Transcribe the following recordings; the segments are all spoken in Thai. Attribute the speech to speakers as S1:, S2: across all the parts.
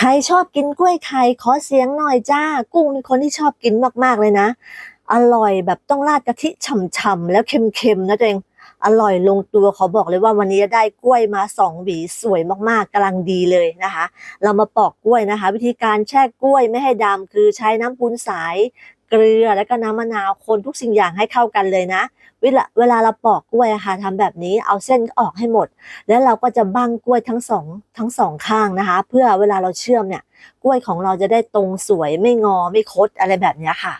S1: ใครชอบกินกล้วยไข่ขอเสียงหน่อยจ้า กุ้งเป็นคนที่ชอบกินมากๆเลยนะ อร่อยแบบต้องราดกะทิฉ่ำๆแล้วเค็มๆนะตัวเองอร่อยลงตัวขอบอกเลยว่าวันนี้ได้กล้วยมาสองหวีสวยมากๆกำลังดีเลยนะคะ เรามาปอกกล้วยนะคะ วิธีการแช่กล้วยไม่ให้ดำคือใช้น้ำปูนสาย เกลือแล้วก็น้ำมะนาวคนทุกสิ่งอย่างให้เข้ากันเลยนะ เวลาเวลาเราปอกกล้วยค่ะทำแบบนี้เอาเส้นออกให้หมด แล้วเราก็จะบั้งกล้วยทั้งสองทั้งสองข้างนะคะ เพื่อเวลาเราเชื่อมเนี่ย กล้วยของเราจะได้ตรงสวยไม่งอไม่คดอะไรแบบนี้ค่ะ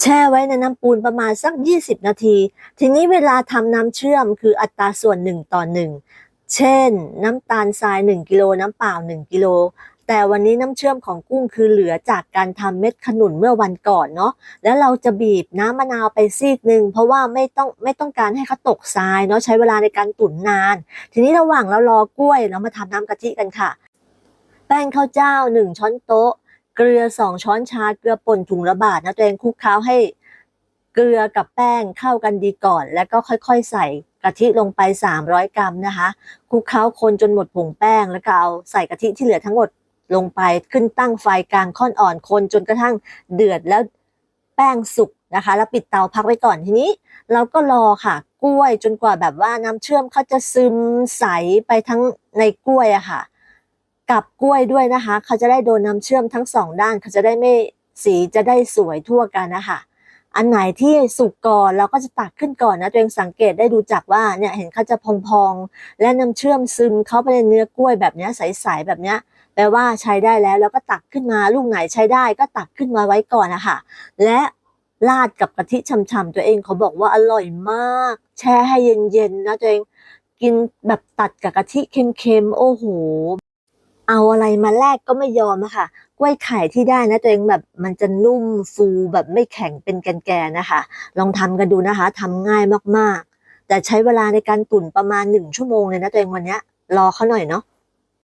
S1: แช่ไว้ในน้ำปูนประมาณสัก 20 นาที ทีนี้เวลาทำน้ำเชื่อมคืออัตราส่วน 1 ต่อ 1 เช่น น้ำตาลทราย 1 กิโลน้ำเปล่า 1 กิโล แต่วันนี้น้ำเชื่อมของกุ้งคือเหลือจากการทำเม็ดขนุนเมื่อวันก่อนเนาะแล้วเราจะบีบน้ำมะนาวไปซีกหนึ่งเพราะว่าไม่ต้องไม่ต้องการให้เขาตกทรายเนาะใช้เวลาในการตุ๋นนาน ทีนี้ระหว่างเรารอกล้วยเรามาทำน้ำกะทิกันค่ะ แป้งข้าวเจ้า 1 ช้อนโต๊ะ เกลือ 2 ช้อนชาเกลือป่นถุงละบาทนะตัวเองคลุกเคล้าให้เกลือกับแป้งเข้ากันดีก่อน แล้วก็ค่อยๆใส่กะทิลงไป 300 กรัมนะคะคลุกเคล้าคนจนหมดผงแป้งแล้วก็เอาใส่กะทิที่เหลือทั้งหมด ลงไปขึ้นตั้งไฟกลางค่อนอ่อนคนจนกระทั่งเดือดแล้วแป้งสุกนะคะ แล้วปิดเตาพักไว้ก่อนทีนี้ เราก็รอค่ะ กล้วยจนกว่าแบบว่าน้ำเชื่อมเขาจะซึมใสไปทั้งในกล้วยอะค่ะ กับกล้วยด้วยนะคะ เขาจะได้โดนน้ำเชื่อมทั้งสองด้านเขาจะได้ไม่สีจะได้สวยทั่วกันนะคะ อันไหนที่สุกก่อนเราก็จะตักขึ้นก่อนนะตัวเองสังเกตได้ดูจากว่าเนี่ยเห็นเขาจะพองๆ และน้ำเชื่อมซึมเข้าไปในเนื้อกล้วยแบบนี้ใสๆแบบนี้แปลว่าใช้ได้แล้วแล้วก็ตักขึ้นมาลูกไหนใช้ได้ก็ตักขึ้นมาไว้ก่อนนะคะและราดกับกะทิฉ่ำๆตัวเองเขาบอกว่าอร่อยมาก แช่ให้เย็นๆนะตัวเองกินแบบตัดกับกะทิเค็มๆโอ้โห เอาอะไรมาแลกก็ไม่ยอมอะค่ะ กล้วยไข่ที่ได้นะตัวเองแบบมันจะนุ่มฟูแบบไม่แข็งเป็นแกนๆนะคะ ลองทำกันดูนะคะทำง่ายมากๆ แต่ใช้เวลาในการตุ่นประมาณหนึ่งชั่วโมงเลยนะตัวเองวันนี้รอเขาหน่อยเนาะ